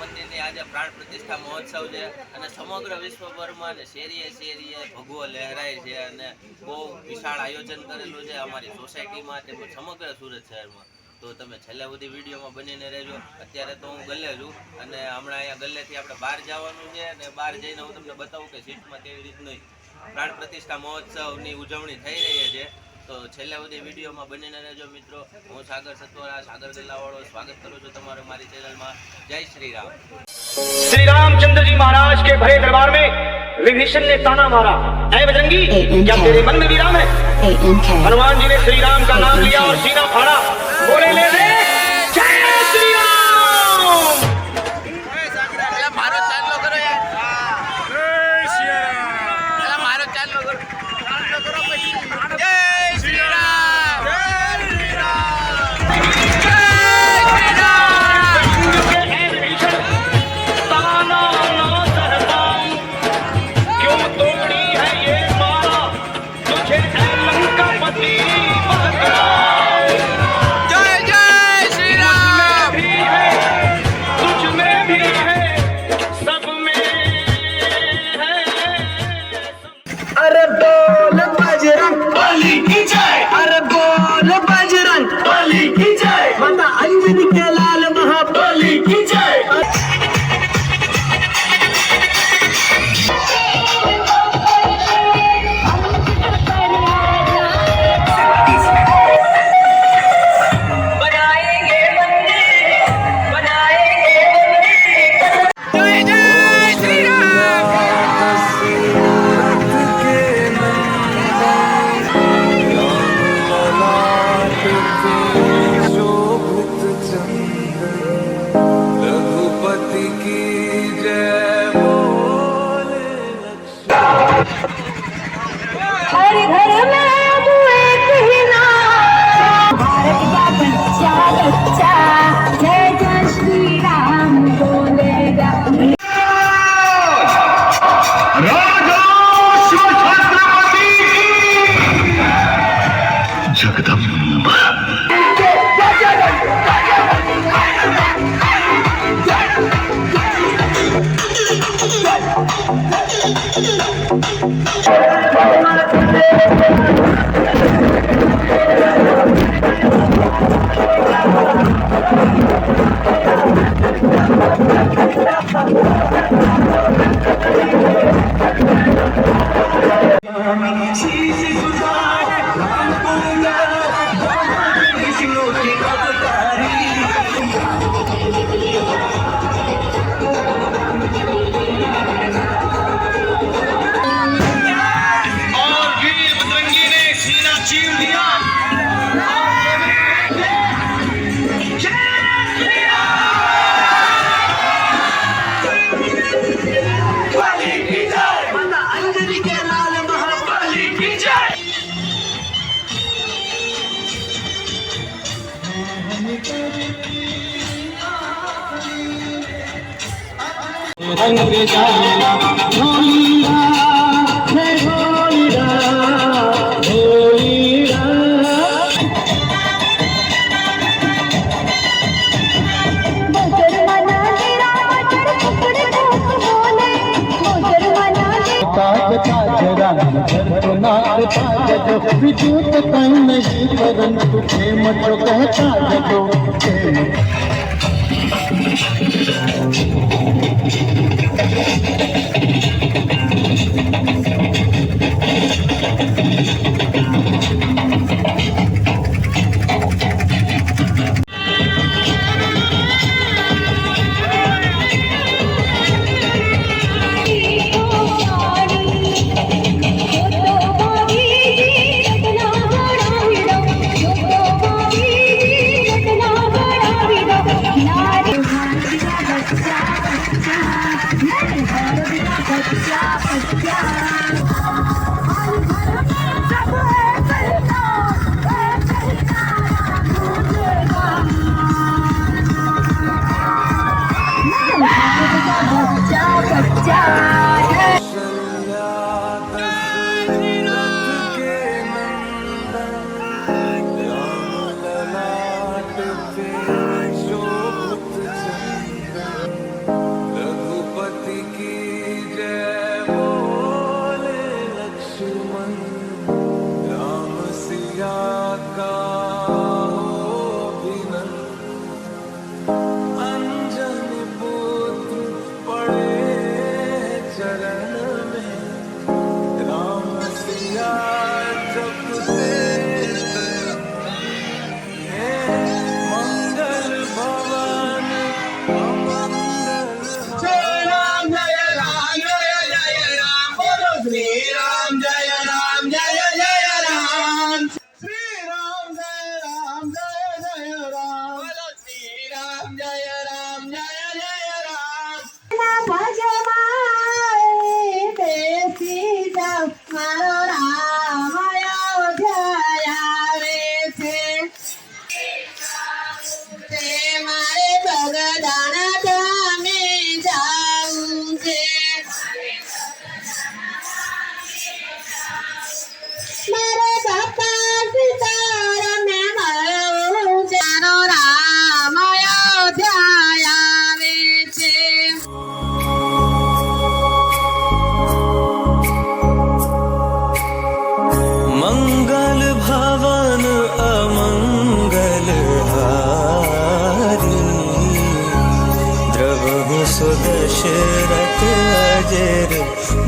મંદિરની આજે પ્રાણ પ્રતિષ્ઠા મહોત્સવ છે. અને સમગ્ર વિશ્વભરમાં શેરીએ શેરીએ ભગવો લહેરાય છે અને બહુ વિશાળ આયોજન કરેલું છે અમારી સોસાયટીમાં તેમજ સમગ્ર સુરત શહેરમાં. તો તમે છેલ્લે સુધી વિડીયોમાં બનીને રહેજો અત્યારે તો હું ગલ્લે છું અને હમણાં અહીંયા ગલ્લેથી આપણે બહાર જવાનું છે અને બહાર જઈને હું તમને બતાવું કે સીટમાં કેવી રીતની પ્રાણ પ્રતિષ્ઠા મહોત્સવની ઉજવણી થઈ રહી છે તો છેલ્લે સુધી વિડીયોમાં બનીને રહેજો મિત્રો હું સાગર સતવરા સાગર ગલ્લાવાળો સ્વાગત કરું છું તમારું મારી ચેનલમાં જય શ્રી રામ श्री रामचंद्र जी महाराज के भरे दरबार में विभीषण ने ताना मारा ऐ बजरंगी क्या तेरे मन में भी राम है A-N-K. हनुमान जी ने श्री राम का नाम लिया और सीना फाड़ा વિદ્યુત કઈ નહીં પરંતુ પ્રેમ તો કહેતા જતો પ્રેમ Yeah.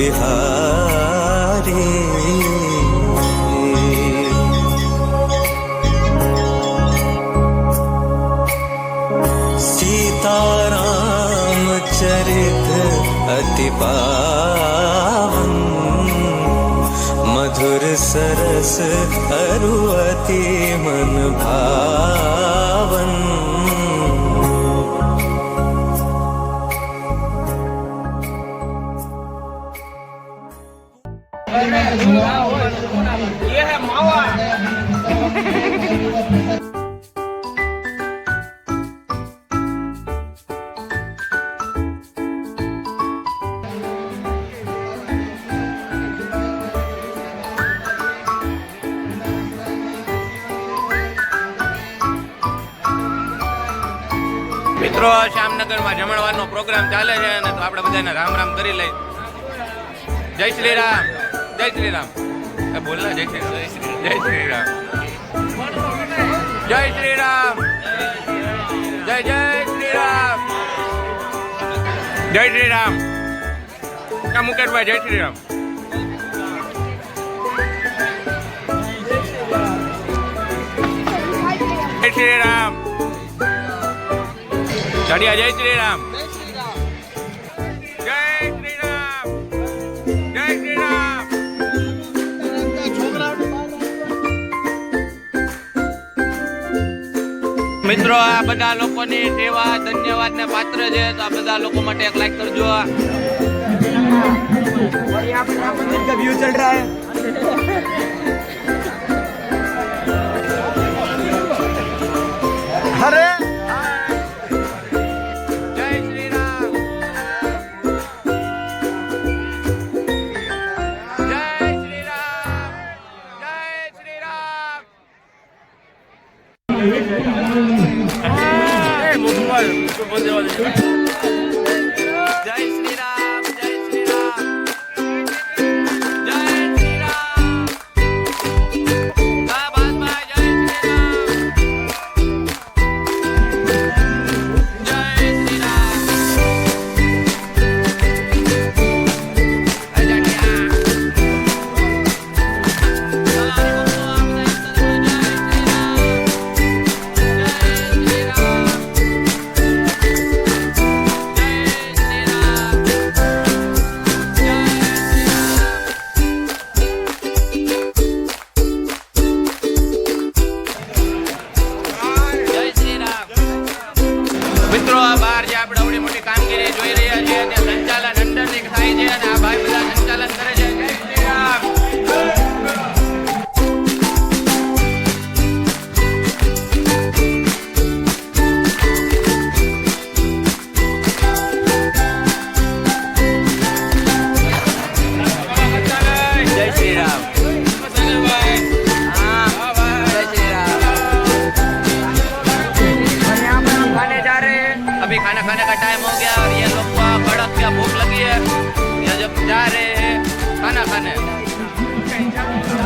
ी सीता अति पावन। मधुर सरस अरुवती मन भा મિત્રો શ્યામનગરમાં જમણવારનો પ્રોગ્રામ ચાલે છે અને તો આપણે બધાને રામ રામ કરી લઈ જય શ્રી રામ. જય શ્રી રામ બોલના જય શ્રી રામ જય શ્રી રામ જય શ્રી રામ જય જય શ્રી રામ જય શ્રી રામ કા મુકેશભાઈ જય શ્રી રામ જય શ્રી રામ ચડિયા જય શ્રી રામ મિત્રો આ બધા લોકોની સેવા ધન્યવાદ ને પાત્ર છે તો આ બધા લોકો માટે એક લાઈક કરજો.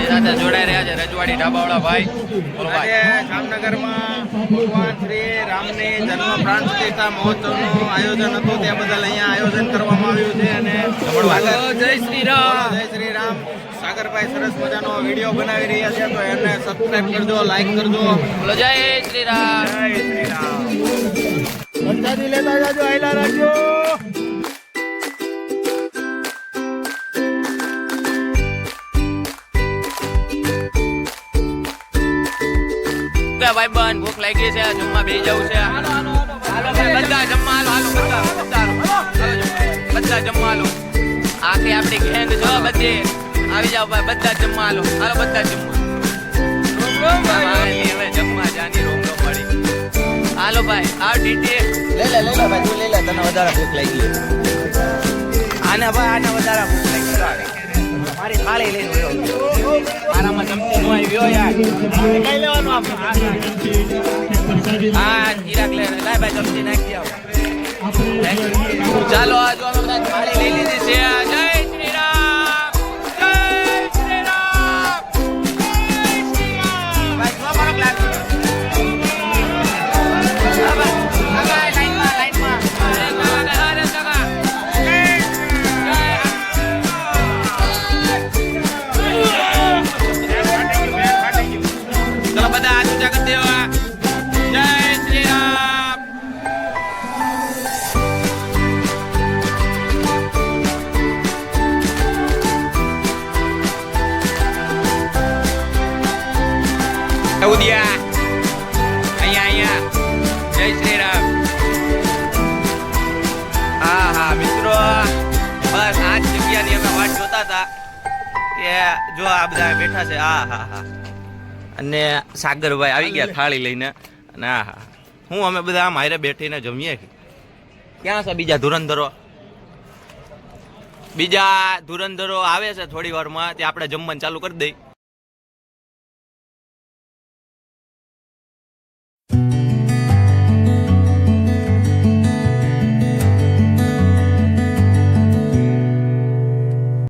આપણી સાથે જોડાઈ રહ્યા છે. રજવાડી ઢાબાવાળા ભાઈ આજે જામનગરમાં ભગવાન શ્રી રામની જન્મ પ્રાણ પ્રતિષ્ઠા મહોત્સવનું આયોજન હતું. તે બદલ અહીંયા આયોજન કરવામાં આવ્યું છે અને જય શ્રી રામ. જય શ્રી રામ. સાગરભાઈ સરસ મજાનો વીડિયો બનાવી રહ્યા છે તો એને સબસ્ક્રાઈબ કરજો લાઈક કરજો. બોલો જય શ્રી રામ. જય શ્રી રામ. લેતા જાજો આયલા રાખજો. બન. ભૂખ લાગી છે જમવા બે જવું છે. બધા જમવા હાલો હાલો બધા. બધા બધા જમવા હાલો. આખી આપણી ગેંગ જો બધી. આવી જાવ ભાઈ બધા જમવા હાલો. હાલો બધા જમવા. જમવા જાની રૂમ નો હાલો ભાઈ આ ડીટી લે લે લે લે ભાઈ તું લે લે તને વધારે ભૂખ લાગી. આને ભાઈ આને વધારે ભૂખ લાગી. મારી થાળી લઈને આરામાં જમતી નો આવ્યો યાર. લાય ભાઈ જમતી નાખી ચાલો, આ જો અમે બધા લઈ લીધી છે જય કે જો આ બધા બેઠા છે હા હા હા. અને સાગરભાઈ આવી ગયા થાળી લઈને અને આ હા. હું અમે બધા આમ હારે બેઠીને જમીએ. ક્યાં છે બીજા ધુરંધરો? બીજા ધુરંધરો આવે છે થોડી વારમાં ત્યાં આપણે જમવાનું ચાલુ કરી દઈ